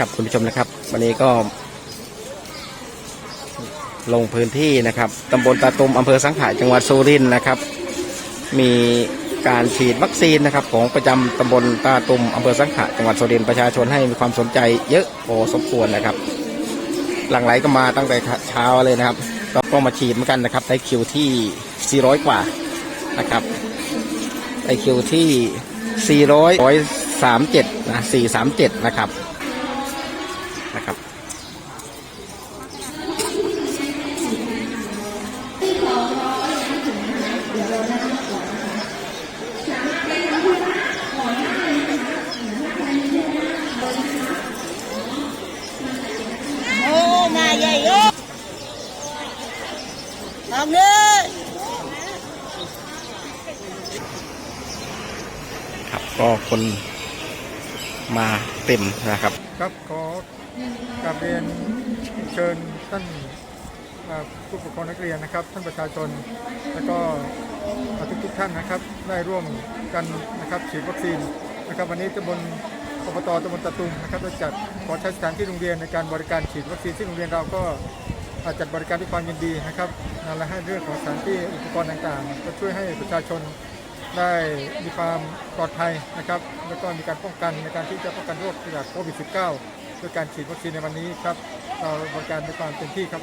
ครับคุณผู้ชมนะครับ วันนี้ก็ ลงพื้นที่นะครับตำบลตาตุมอำเภอสังขะจังหวัดสุรินทร์นะครับ มีการฉีดวัคซีนนะครับ ของประจำตำบลตาตุมอำเภอสังขะจังหวัดสุรินทร์ประชาชนให้มีความสนใจเยอะพอสมควรนะครับ หลั่งไหลก็มาตั้งแต่เช้าเลยนะครับก็ก็มาฉีดเหมือนกันนะครับได้คิวที่ 400 กว่านะครับได้คิวที่ 400 137นะ437 นะครับนะครับ ก็คนมาเต็มนะครับ ครับขอกราบเรียนเชิญท่านผู้ปกครองนักเรียนนะครับ ท่านประชาชน และก็ทุกทุกท่านนะครับ ได้ร่วมกันนะครับฉีดวัคซีนนะครับ วันนี้ตำบลอบตตำบลตะตุมนะครับได้จัดขอใช้สถานที่โรงเรียนในการบริการฉีดวัคซีนซึ่งโรงเรียนเราก็จัดบริการด้วยความยินดีนะครับนั่นและให้เรื่องของสถานที่อุปกรณ์ต่างๆ ก็ช่วยให้ประชาชน ได้มีความปลอดภัยนะครับ แล้วก็มีการป้องกันในการที่จะป้องกันโรคจากโควิด -19 ด้วยการฉีดวัคซีนในวันนี้ครับ เราบริการด้วยความเต็มที่ครับ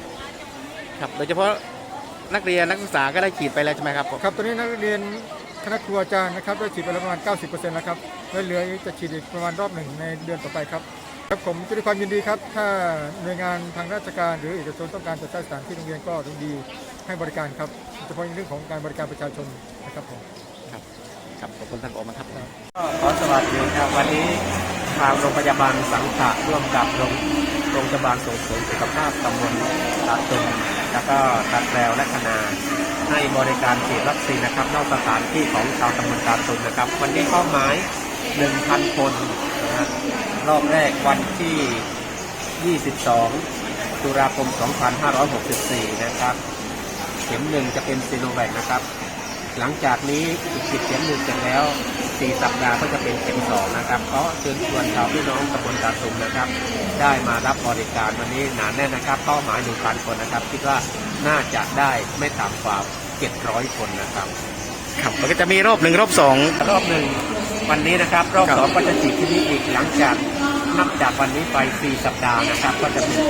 ครับโดยเฉพาะนักเรียนนักศึกษาก็ได้ฉีดไปแล้วใช่ไหมครับผมครับตอนนี้นักเรียนคณะครูอาจารย์นะครับได้ฉีดไปแล้วประมาณ 90%แล้วครับและเหลืออีกจะฉีดอีกประมาณรอบหนึ่งในเดือนต่อไปครับครับผมจะด้วยความยินดีครับ ถ้าหน่วยงานทางราชการหรือเอกชนต้องการจะใช้สถานที่โรงเรียนก็ยินดีให้บริการครับโดยเฉพาะในเรื่องของการบริการประชาชนนะครับผม ครับครับขอบคุณท่านผอมาครับก็ขอสวัสดีครับวันนี้ทางโรงพยาบาลสังขะร่วมกับโรงโรงพยาบาลส่งเสริมสุขภาพตำบลตาตุมแล้วก็ตัดแปลวและคณาให้บริการฉีดวัคซีนนะครับนอกสถานที่ของชาวตำบลตาตุมนะครับ วันนี้เป้าหมาย 1,000 คนนะฮะรอบแรกวันที่ 22 ตุลาคม 2564 นะครับ เข็มหนึ่งจะเป็นซีโนแวคนะครับ หลังจากนี้อีกสิบเข็มหนึ่งเสร็จแล้วสี่สัปดาห์ก็จะเป็นเข็มสองนะครับก็เชิญชวนชาวพี่น้องตำบลตาตุมนะครับ ได้มารับบริการวันนี้หนาแน่นนะครับเป้าหมายหนึ่งพันคนนะครับ คิดว่าน่าจะได้ไม่ต่ำกว่าเจ็ดร้อยคนนะครับครับมันก็จะมีรอบหนึ่งรอบสองรอบหนึ่งวันนี้นะครับ รอบครับสองก็จะฉีดที่นี่อีกหลังจากนับจากวันนี้ไปสี่สัปดาห์นะครับ ก็จะเป็น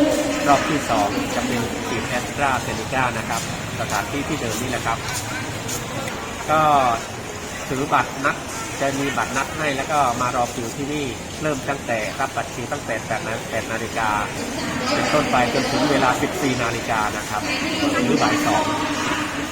รอบที่สองจะเป็นฉีดแอสตราเซเนกานะครับ สถานที่ที่เดิมนี่แหละครับ ก็ถือบัตรนัดจะมีบัตรนัดให้แล้วก็มารอคิวที่นี่เริ่มตั้งแต่รับบัตรคิวตั้งแต่8นา8นาฬิกาเป็นต้นไปจนถึงเวลา 14 นาฬิกานะครับหรือบ่ายสอง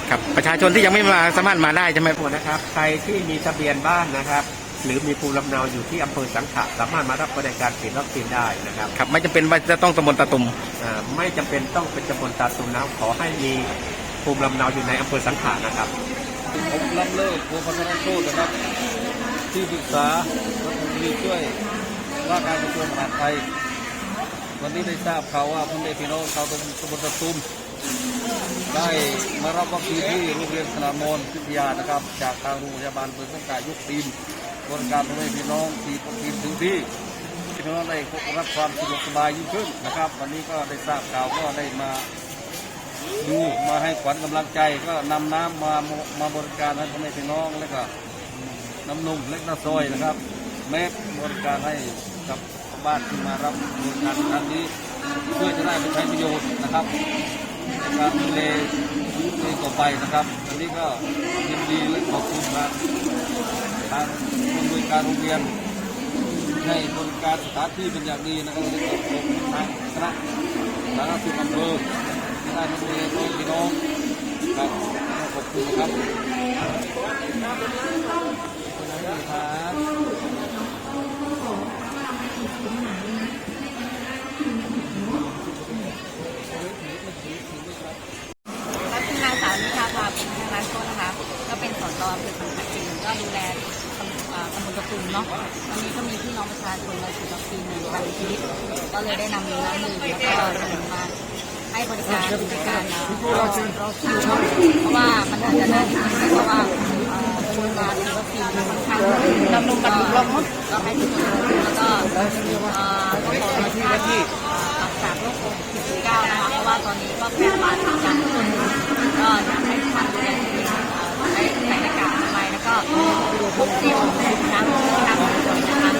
ครับประชาชนที่ยังไม่มาสามารถมาได้ใช่ไหมหมดนะครับ ใครที่มีทะเบียนบ้านนะครับ หรือมีภูมิลำเนาอยู่ที่อำเภอสังขะสามารถมารับบริการฉีดวัคซีนได้นะครับครับไม่จำเป็นว่าจะต้องตำบลตาตุมอ่าไม่จำเป็นต้องเป็นจำนวนตาตุมนะขอให้มีภูมิลำเนาอยู่ในอำเภอสังขะนะครับ ผมล้ำเลิกโพพัฒนาโชตนะครับ ที่ปรึกษารัฐมนตรีช่วยว่าการกระทรวงมหาดไทย วันนี้ได้ทราบข่าวว่าพ่อแม่พี่น้องชาวตำบลตำบลตะตุมได้มารับวัคซีนที่โรงเรียนสนามมนพิทยานะครับ จากทางโรงพยาบาลเปิดสังกัดยุคทีมบริการพ่อแม่พี่น้องทีวัคซีถึงที่พี่น้องได้รับความสะดวกสบายยิ่งขึ้นนะครับ วันนี้ก็ได้ทราบข่าวก็ได้มา ดูมาให้ขวัญกำลังใจก็นำน้ำมามาบริการให้พ่อแม่พี่น้องแล้วก็น้ำนมเล็กน้ำซอยนะครับแม็กบริการให้กับบ้านที่มารับบริการครั้งนี้ เพื่อจะได้ไปใช้ประโยชน์นะครับในการดูแลที่ต่อไปนะครับอันนี้ก็ยินดีและขอบคุณทางทางผู้บริการโรงเรียนให้บริการสถานที่เป็นอย่างดีนะครับและขอบคุณทางคณะสาธารณสุขอำเภอ ที่ได้มาดูแลพี่น้องครับขอบคุณครับและคือนางสาวนิชาภาเป็นทางร้านโต๊ะนะคะ ก็เป็นสอนรอเป็นสังกัดจริงก็ดูแลตำบลอ่าตำบลกระตุมเนาะวันนี้ก็มีพี่น้องประชาชนมาฉีดวัคซีนหนึ่งพันชีวิตก็เลยได้นำน้ำมือแล้วก็นำมาให้บริการบริ การนะรอรอคิวเนาะเพราะว่ามันอาจจะนานนิดนึงเพราะว่าเอ่อคนมาการฉีดวัคซีนค่อนข้างดำรงกันอยู่รอบมั้งก็ให้ทุกคนแล้วก็เอ่อต้องขอรสชาที่รักษาโรคโควิด19นะคะเพราะว่าตอนนี้ก็แพร่ระบาดเหมือนกันทุกคนก็อยากให้ทุกท่านไดูแลตัวเองเอ่อใช้ใส่หน้ากากอนามัยแล้วก็พกเจลล้างมือล้างมือบ่อยๆนะคะ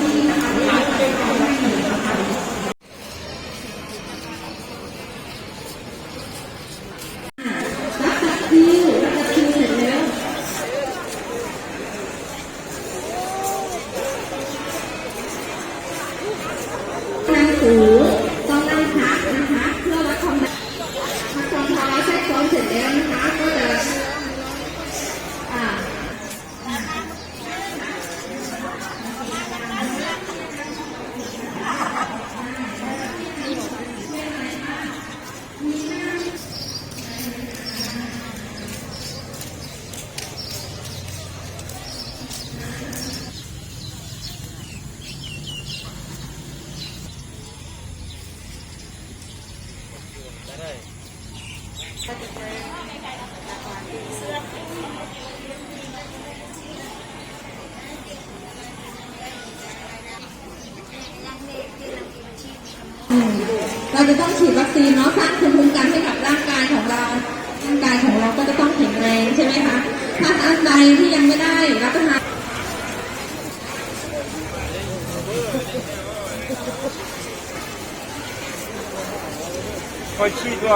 นั่งถูต้องนั่งพักนะคะ เพื่อวัดความดันพอความพอเราแทรกซ้อนเสร็จแล้วนะคะ ก็จะอ่า เรา จะต้องฉีดวัคซีนเนาะสร้างภูมิคุ้มกันให้กับร่างกายของเรา ร่างกายของเราก็จะต้องแข็งแรงใช่ไหมคะ ถ้าท่านใดที่ยังไม่ได้รับประทานคอยชี้ตัว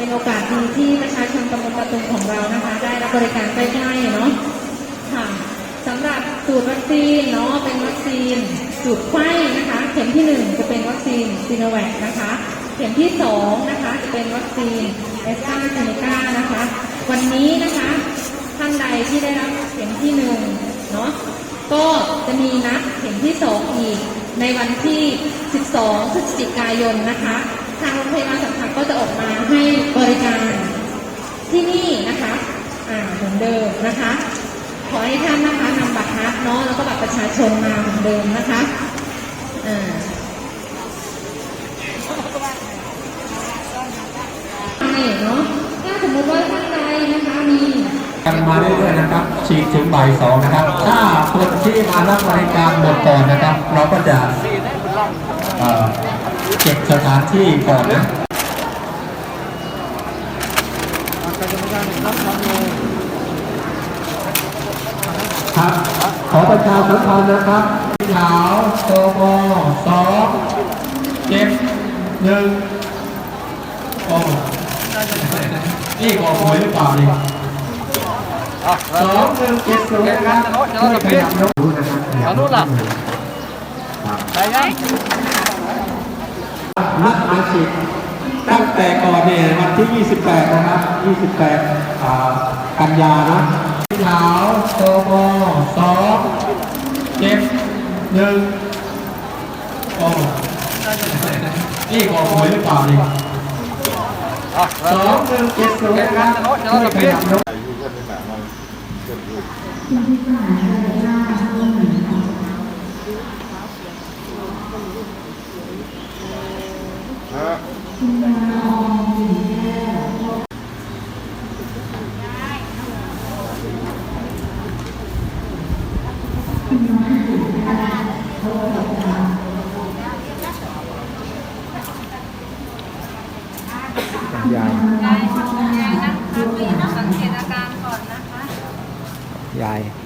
เป็นโอกาสดีที่ประชาชนตำบลประตูของเรานะคะ ได้รับบริการใกล้ๆเนาะค่ะสำหรับสูตรวัคซีนเนาะเป็นวัคซีนสูตรไข้นะคะ เข็มที่หนึ่งจะเป็นวัคซีนซีโนแวคนะคะ เข็มที่สองนะคะ จะเป็นวัคซีนแอสตราเซเนกานะคะ วันนี้นะคะท่านใดที่ได้รับเข็มที่หนึ่งเนาะก็จะมีนัดเข็มที่สองอีกในวันที่ 12 พฤศจิกายนนะคะ ทางโรงพยาบาลสัม ก็จะออกมาให้บริการที่นี่นะคะอ่าเหมือนเดิมนะคะ ขอให้ท่านนะคะนำบัตรนัดเนาะแล้วก็บัตรประชาชนมาเหมือนเดิมนะคะอ่าใช่เนาะถ้าสมมติว่าท่านใดนะคะมีกันมาเรื่อยๆนะครับ ฉีดถึงบ่ายสองนะครับ ถ้าคนที่มารับบริการหมดก่อนนะครับ เราก็จะเอ่อเก็บสถานที่ก่อนนะ ครับขอประชาสัมพันธ์นะครับขาวโตโมสองเจ็ดหนึ่งโอ้นี่บอหวยหรือเปล่าเนี่ยสองหนึ่งเจ็ดศูนย์นะครับช่วยขยับยกดูนะครับนู่นล่ะไปยังนัดมาฉีดตั้งแต่ก่อนเนี่ยวันที่ 28 นะครับ 28 กันยานะขาวโตโมสองเจ็ดหนึ่งโอ้นี่บอกหวยหรือเปล่านี่สองหนึ่งเจ็ดศูนย์นะครับช่วยขยับยก ยายยายยายนั่งพักไว้นะสังเกตอาการก่อนนะคะยายย